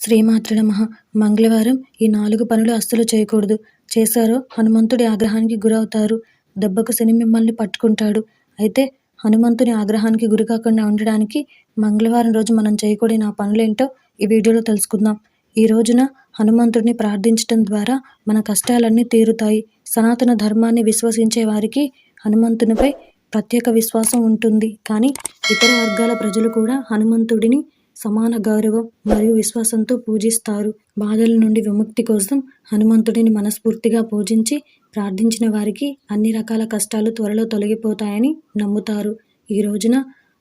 శ్రీమాతృ నమ మంగళవారం ఈ నాలుగు పనులు అస్సలు చేయకూడదు. చేశారో హనుమంతుడి ఆగ్రహానికి గురవుతారు. దెబ్బకు శని మిమ్మల్ని పట్టుకుంటాడు. అయితే హనుమంతుని ఆగ్రహానికి గురి కాకుండా ఉండడానికి మంగళవారం రోజు మనం చేయకూడని ఆ పనులేంటో ఈ వీడియోలో తెలుసుకుందాం. ఈ రోజున హనుమంతుడిని ప్రార్థించడం ద్వారా మన కష్టాలన్నీ తీరుతాయి. సనాతన ధర్మాన్ని విశ్వసించే వారికి హనుమంతునిపై ప్రత్యేక విశ్వాసం ఉంటుంది. కానీ ఇతర వర్గాల ప్రజలు కూడా హనుమంతుడిని సమాన గౌరవం మరియు విశ్వాసంతో పూజిస్తారు. బాధల నుండి విముక్తి కోసం హనుమంతుడిని మనస్ఫూర్తిగా పూజించి ప్రార్థించిన వారికి అన్ని రకాల కష్టాలు త్వరలో తొలగిపోతాయని నమ్ముతారు. ఈ రోజున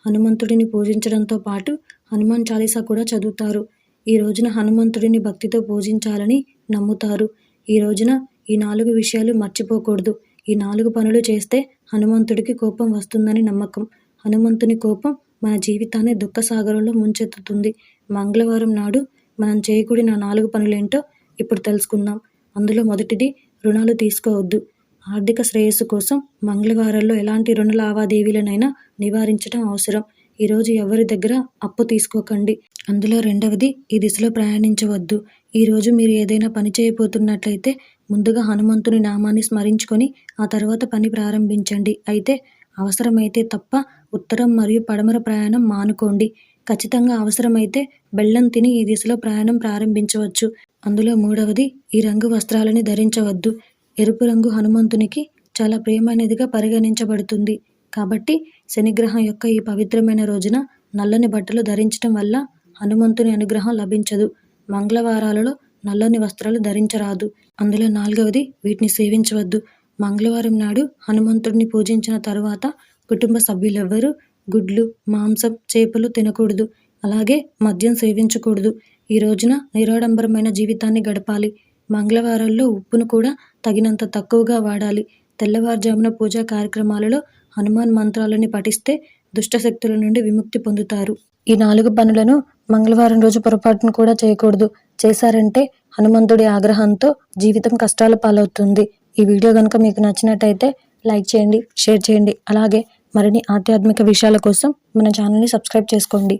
హనుమంతుడిని పూజించడంతో పాటు హనుమాన్ చాలీసా కూడా చదువుతారు. ఈ రోజున హనుమంతుడిని భక్తితో పూజించాలని నమ్ముతారు. ఈ రోజున ఈ నాలుగు విషయాలు మర్చిపోకూడదు. ఈ నాలుగు పనులు చేస్తే హనుమంతుడికి కోపం వస్తుందని నమ్మకం. హనుమంతుని కోపం మన జీవితాన్ని దుఃఖసాగరంలో ముంచెత్తుతుంది. మంగళవారం నాడు మనం చేయకూడిన నాలుగు పనులేంటో ఇప్పుడు తెలుసుకుందాం. అందులో మొదటిది రుణాలు తీసుకోవద్దు. ఆర్థిక శ్రేయస్సు కోసం మంగళవారాల్లో ఎలాంటి రుణ లావాదేవీలనైనా నివారించడం అవసరం. ఈరోజు ఎవరి దగ్గర అప్పు తీసుకోకండి. అందులో రెండవది ఈ దిశలో ప్రయాణించవద్దు. ఈరోజు మీరు ఏదైనా పని చేయబోతున్నట్లయితే ముందుగా హనుమంతుని నామాన్ని స్మరించుకొని ఆ తర్వాత పని ప్రారంభించండి. అయితే అవసరమైతే తప్ప ఉత్తరం మరియు పడమర ప్రయాణం మానుకోండి. ఖచ్చితంగా అవసరమైతే బెల్లం తిని ఈ దిశలో ప్రయాణం ప్రారంభించవచ్చు. అందులో మూడవది ఈ రంగు వస్త్రాలని ధరించవద్దు. ఎరుపు రంగు హనుమంతునికి చాలా ప్రియమైనదిగా పరిగణించబడుతుంది. కాబట్టి శనిగ్రహం యొక్క ఈ పవిత్రమైన రోజున నల్లని బట్టలు ధరించడం వల్ల హనుమంతుని అనుగ్రహం లభించదు. మంగళవారాలలో నల్లని వస్త్రాలు ధరించరాదు. అందులో నాలుగవది వీటిని సేవించవద్దు. మంగళవారం నాడు హనుమంతుడిని పూజించిన తరువాత కుటుంబ సభ్యులెవ్వరూ గుడ్లు మాంసం చేపలు తినకూడదు. అలాగే మద్యం సేవించకూడదు. ఈ రోజున నిరాడంబరమైన జీవితాన్ని గడపాలి. మంగళవారాల్లో ఉప్పును కూడా తగినంత తక్కువగా వాడాలి. తెల్లవారుజామున పూజా కార్యక్రమాలలో హనుమాన్ మంత్రాలని పఠిస్తే దుష్టశక్తుల నుండి విముక్తి పొందుతారు. ఈ నాలుగు పనులను మంగళవారం రోజు పొరపాటును కూడా చేయకూడదు. చేశారంటే హనుమంతుడి ఆగ్రహంతో జీవితం కష్టాల పాలవుతుంది. ఈ వీడియో కనుక మీకు నచ్చినట్టయితే లైక్ చేయండి షేర్ చేయండి. అలాగే మరిన్ని ఆధ్యాత్మిక విషయాల కోసం మన ఛానల్ని సబ్స్క్రైబ్ చేసుకోండి.